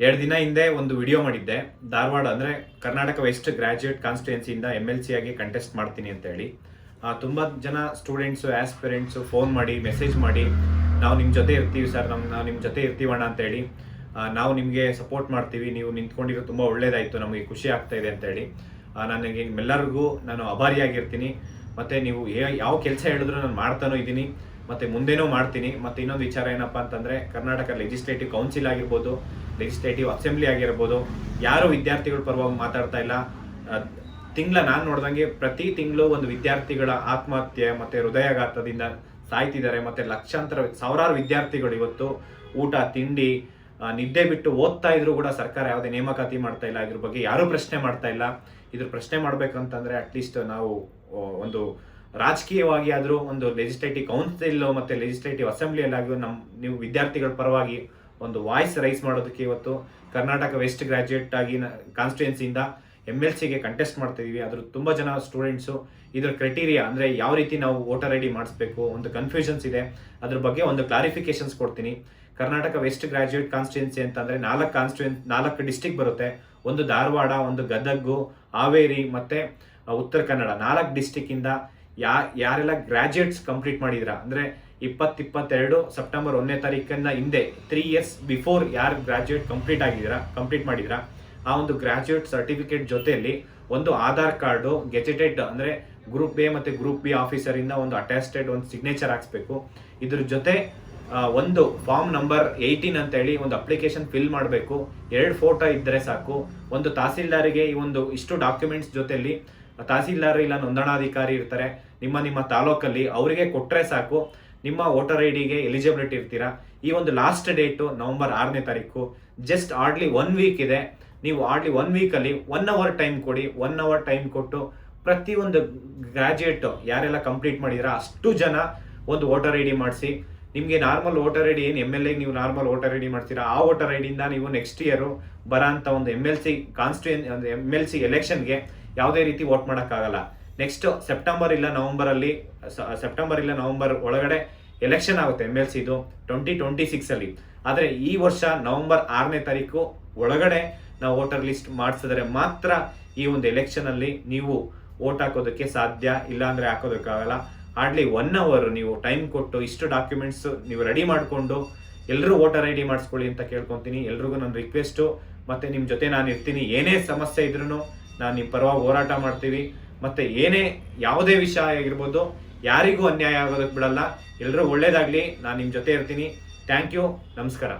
ಎರಡು ದಿನ ಹಿಂದೆ ಒಂದು ವಿಡಿಯೋ ಮಾಡಿದ್ದೆ. ಧಾರವಾಡ ಅಂದರೆ ಕರ್ನಾಟಕ ವೆಸ್ಟ್ ಗ್ರಾಜ್ಯುಯೇಟ್ ಕಾನ್ಸ್ಟಿಟ್ಯೂನ್ಸಿಯಿಂದ ಎಂ ಎಲ್ ಸಿ ಆಗಿ ಕಂಟೆಸ್ಟ್ ಮಾಡ್ತೀನಿ ಅಂತ ಹೇಳಿ. ಆ, ತುಂಬ ಜನ ಸ್ಟೂಡೆಂಟ್ಸು ಆಸ್ಪಿರೆಂಟ್ಸು ಫೋನ್ ಮಾಡಿ ಮೆಸೇಜ್ ಮಾಡಿ ನಾವು ನಿಮ್ಮ ಜೊತೆ ಇರ್ತೀವಿ ಸರ್ ನಮ್ಮ ನಾವು ನಿಮ್ಮ ಜೊತೆ ಇರ್ತೀವಣ್ಣ ಅಂತೇಳಿ ನಾವು ನಿಮಗೆ ಸಪೋರ್ಟ್ ಮಾಡ್ತೀವಿ ನೀವು ನಿಂತ್ಕೊಂಡಿರೋ ತುಂಬ ಒಳ್ಳೇದಾಯಿತು ನಮಗೆ ಖುಷಿ ಆಗ್ತಾ ಇದೆ ಅಂತೇಳಿ ನಾನು ನನಗೆ ನಿಮ್ಮೆಲ್ಲರಿಗೂ ನಾನು ಅಭಾರಿಯಾಗಿರ್ತೀನಿ ಮತ್ತು ನೀವು ಯಾವ ಕೆಲಸ ಹೇಳಿದ್ರು ನಾನು ಮಾಡ್ತಾನೂ ಇದ್ದೀನಿ. ಮತ್ತು ಮುಂದೇನೂ ಮಾಡ್ತೀನಿ, ಮತ್ತು ಇನ್ನೊಂದು ವಿಚಾರ ಏನಪ್ಪ ಅಂತಂದರೆ ಕರ್ನಾಟಕ ಲೆಜಿಸ್ಲೇಟಿವ್ ಕೌನ್ಸಿಲ್ ಆಗಿರ್ಬೋದು ಲೆಜಿಸ್ಲೇಟಿವ್ ಅಸೆಂಬ್ಲಿ ಆಗಿರ್ಬೋದು, ಯಾರು ವಿದ್ಯಾರ್ಥಿಗಳ ಪರವಾಗಿ ಮಾತಾಡ್ತಾ ಇಲ್ಲ. ತಿಂಗಳ ನಾನು ನೋಡ್ದಂಗೆ ಪ್ರತಿ ತಿಂಗಳು ಒಂದು ವಿದ್ಯಾರ್ಥಿಗಳ ಆತ್ಮಹತ್ಯೆ ಮತ್ತು ಹೃದಯಾಘಾತದಿಂದ ಸಾಯ್ತಿದ್ದಾರೆ, ಮತ್ತು ಲಕ್ಷಾಂತರ ಸಾವಿರಾರು ವಿದ್ಯಾರ್ಥಿಗಳು ಇವತ್ತು ಊಟ, ತಿಂಡಿ ನಿದ್ದೆ ಬಿಟ್ಟು ಓದ್ತಾ ಇದ್ರು ಕೂಡ ಸರ್ಕಾರ ಯಾವುದೇ ನೇಮಕಾತಿ ಮಾಡ್ತಾ ಇಲ್ಲ. ಇದ್ರ ಬಗ್ಗೆ ಯಾರೂ ಪ್ರಶ್ನೆ ಮಾಡ್ತಾ ಇಲ್ಲ. ಇದ್ರ ಪ್ರಶ್ನೆ ಮಾಡ್ಬೇಕಂತಂದ್ರೆ ಅಟ್ಲೀಸ್ಟ್ ನಾವು ಒಂದು ರಾಜಕೀಯವಾಗಿ ಆದರೂ ಒಂದು ಲೆಜಿಸ್ಲೇಟಿವ್ ಕೌನ್ಸಿಲ್ ಮತ್ತು ಲೆಜಿಸ್ಲೇಟಿವ್ ಅಸೆಂಬ್ಲಿಯಲ್ಲಾಗಿಯೂ ನಮ್ಮ ನೀವು ವಿದ್ಯಾರ್ಥಿಗಳ ಪರವಾಗಿ ಒಂದು ವಾಯ್ಸ್ ರೈಸ್ ಮಾಡೋದಕ್ಕೆ ಇವತ್ತು ಕರ್ನಾಟಕ ವೆಸ್ಟ್ ಗ್ರಾಜ್ಯುಯೇಟ್ ಆಗಿ ಕಾನ್ಸ್ಟಿಟ್ಯೂನ್ಸಿಯಿಂದ ಎಂ ಎಲ್ ಸಿಗೆ ಕಂಟೆಸ್ಟ್ ಮಾಡ್ತಿದ್ದೀವಿ ಅದ್ರ ತುಂಬ ಜನ ಸ್ಟೂಡೆಂಟ್ಸು ಇದ್ರ ಕ್ರೈಟೀರಿಯಾ ಅಂದರೆ ಯಾವ ರೀತಿ ನಾವು ವೋಟರ್ ಐ ಡಿ ಮಾಡಿಸ್ಬೇಕು, ಒಂದು ಕನ್ಫ್ಯೂಷನ್ಸ್ ಇದೆ. ಅದ್ರ ಬಗ್ಗೆ ಒಂದು ಕ್ಲಾರಿಫಿಕೇಶನ್ಸ್ ಕೊಡ್ತೀನಿ. ಕರ್ನಾಟಕ ವೆಸ್ಟ್ ಗ್ರಾಜ್ಯುಯೇಟ್ ಕಾನ್ಸ್ಟಿಟ್ಯೂನ್ಸಿ ಅಂತಂದರೆ ನಾಲ್ಕು ಕಾನ್ಸ್ಟಿಟ್ಯೂನ್ ನಾಲ್ಕು ಡಿಸ್ಟಿಕ್ ಬರುತ್ತೆ. ಒಂದು ಧಾರವಾಡ, ಒಂದು ಗದಗು, ಹಾವೇರಿ ಮತ್ತು, ಉತ್ತರ ಕನ್ನಡ ನಾಲ್ಕು ಡಿಸ್ಟಿಕ್ಕಿಂದ ಯಾ, ಯಾರೆಲ್ಲ ಗ್ರಾಜ್ಯುಯೇಟ್ಸ್ ಕಂಪ್ಲೀಟ್ ಮಾಡಿದ್ರ? ಅಂದರೆ ಇಪ್ಪತ್ತಿಪ್ಪತ್ತೆರಡು ಸೆಪ್ಟೆಂಬರ್ ಒಂದನೇ ತಾರೀಕನ್ನ ಹಿಂದೆ ತ್ರೀ ಇಯರ್ಸ್ ಬಿಫೋರ್ ಯಾರು ಗ್ರಾಜ್ಯುಯೇಟ್ ಕಂಪ್ಲೀಟ್ ಆಗಿದ್ದೀರಾ ಕಂಪ್ಲೀಟ್ ಮಾಡಿದ್ರ ಆ ಒಂದು ಗ್ರಾಜ್ಯುಯೇಟ್ ಸರ್ಟಿಫಿಕೇಟ್ ಜೊತೆಯಲ್ಲಿ ಒಂದು ಆಧಾರ್ ಕಾರ್ಡು, ಗೆಜೆಟೆಡ್ ಅಂದರೆ ಗ್ರೂಪ್ ಎ ಮತ್ತು ಗ್ರೂಪ್ ಬಿ ಆಫೀಸರಿಂದ ಒಂದು ಅಟ್ಯಾಸ್ಟೆಡ್ ಒಂದು ಸಿಗ್ನೇಚರ್ ಹಾಕ್ಸ್ಬೇಕು. ಇದ್ರ ಜೊತೆ ಒಂದು ಫಾರ್ಮ್ ನಂಬರ್ ಏಯ್ಟೀನ್ ಅಂತ ಹೇಳಿ ಒಂದು ಅಪ್ಲಿಕೇಶನ್ ಫಿಲ್ ಮಾಡಬೇಕು. ಎರಡು ಫೋಟೋ ಇದ್ದರೆ ಸಾಕು. ಒಂದು ತಹಸೀಲ್ದಾರಿಗೆ ಈ ಒಂದು ಇಷ್ಟು ಡಾಕ್ಯುಮೆಂಟ್ಸ್ ಜೊತೆಯಲ್ಲಿ ತಹಸೀಲ್ದಾರ್ ಇಲ್ಲ, ನೋಂದಣಾಧಿಕಾರಿ ಇರ್ತಾರೆ, ನಿಮ್ಮ ನಿಮ್ಮ ತಾಲೂಕಲ್ಲಿ ಅವರಿಗೆ ಕೊಟ್ಟರೆ ಸಾಕು. ನಿಮ್ಮ ವೋಟರ್ ಐ ಡಿಗೆ ಎಲಿಜಿಬಿಲಿಟಿ ಇರ್ತೀರಾ? ಈ ಒಂದು ಲಾಸ್ಟ್ ಡೇಟು ನವೆಂಬರ್ ಆರನೇ ತಾರೀಕು ಜಸ್ಟ್ ಆರ್ಡ್ಲಿ ಒನ್ ವೀಕ್ ಇದೆ. ನೀವು ಆರ್ಡ್ಲಿ ಒನ್ ವೀಕಲ್ಲಿ ಒನ್ ಅವರ್ ಟೈಮ್ ಕೊಡಿ ಒನ್ ಅವರ್ ಟೈಮ್ ಕೊಟ್ಟು ಪ್ರತಿಯೊಂದು ಗ್ರ್ಯಾಜುಯೇಟ್ ಯಾರೆಲ್ಲ ಕಂಪ್ಲೀಟ್ ಮಾಡಿದಿರಾ, ಅಷ್ಟು ಜನ ಒಂದು ವೋಟರ್ ಐ ಡಿ ಮಾಡಿಸಿ. ನಿಮಗೆ ನಾರ್ಮಲ್ ವೋಟರ್ ಐ ಡಿ ಏನು ಎಂ ಎಲ್ ಎ ನೀವು ನಾರ್ಮಲ್ ವೋಟರ್ ಐ ಡಿ ಮಾಡ್ತೀರಾ? ಆ ವೋಟರ್ ಐ ಡಿಯಿಂದ ನೀವು ನೆಕ್ಸ್ಟ್ ಇಯರು ಬರೋಂಥ ಒಂದು M L C constituency M L C ಎಲೆಕ್ಷನ್ಗೆ ಯಾವುದೇ ರೀತಿ ವೋಟ್ ಮಾಡೋಕ್ಕಾಗಲ್ಲ. ನೆಕ್ಸ್ಟ್ ಸೆಪ್ಟೆಂಬರ್ ಇಲ್ಲ ನವಂಬರಲ್ಲಿ ಸೆಪ್ಟೆಂಬರ್ ಇಲ್ಲ ನವಂಬರ್ ಒಳಗಡೆ ಎಲೆಕ್ಷನ್ ಆಗುತ್ತೆ ಎಂ ಎಲ್ ಸಿದು ಟ್ವೆಂಟಿ ಟ್ವೆಂಟಿ ಸಿಕ್ಸಲ್ಲಿ ಆದರೆ ಈ ವರ್ಷ ನವೆಂಬರ್ ಆರನೇ ತಾರೀಕು ಒಳಗಡೆ ನಾವು ವೋಟರ್ ಲಿಸ್ಟ್ ಮಾಡಿಸಿದ್ರೆ ಮಾತ್ರ ಈ ಒಂದು ಎಲೆಕ್ಷನಲ್ಲಿ ನೀವು ವೋಟ್ ಹಾಕೋದಕ್ಕೆ ಸಾಧ್ಯ ಇಲ್ಲ ಅಂದರೆ ಹಾಕೋದಕ್ಕಾಗಲ್ಲ. ಹಾರ್ಡ್ಲಿ ಒನ್ ಅವರ್ ನೀವು ಟೈಮ್ ಕೊಟ್ಟು ಇಷ್ಟು ಡಾಕ್ಯುಮೆಂಟ್ಸ್ ನೀವು ರೆಡಿ ಮಾಡಿಕೊಂಡು ಎಲ್ಲರೂ ವೋಟರ್ ಐ ಡಿ ಮಾಡಿಸ್ಕೊಳ್ಳಿ ಅಂತ ಕೇಳ್ಕೊತೀನಿ. ಎಲ್ರಿಗೂ ನನ್ನ ರಿಕ್ವೆಸ್ಟು ಮತ್ತು ನಿಮ್ಮ ಜೊತೆ ನಾನು ಇರ್ತೀನಿ ಏನೇ ಸಮಸ್ಯೆ ಇದ್ರೂ ನಾನು ನಿಮ್ಮ ಪರವಾಗಿ ಹೋರಾಟ ಮಾಡ್ತೀವಿ. ಮತ್ತು ಏನೇ ಯಾವುದೇ ವಿಷಯ ಆಗಿರ್ಬೋದು, ಯಾರಿಗೂ ಅನ್ಯಾಯ ಆಗೋದಕ್ಕೆ ಬಿಡಲ್ಲ. ಎಲ್ಲರೂ ಒಳ್ಳೇದಾಗಲಿ. ನಾನು ನಿಮ್ಮ ಜೊತೆ ಇರ್ತೀನಿ. ಥ್ಯಾಂಕ್ ಯು ನಮಸ್ಕಾರ.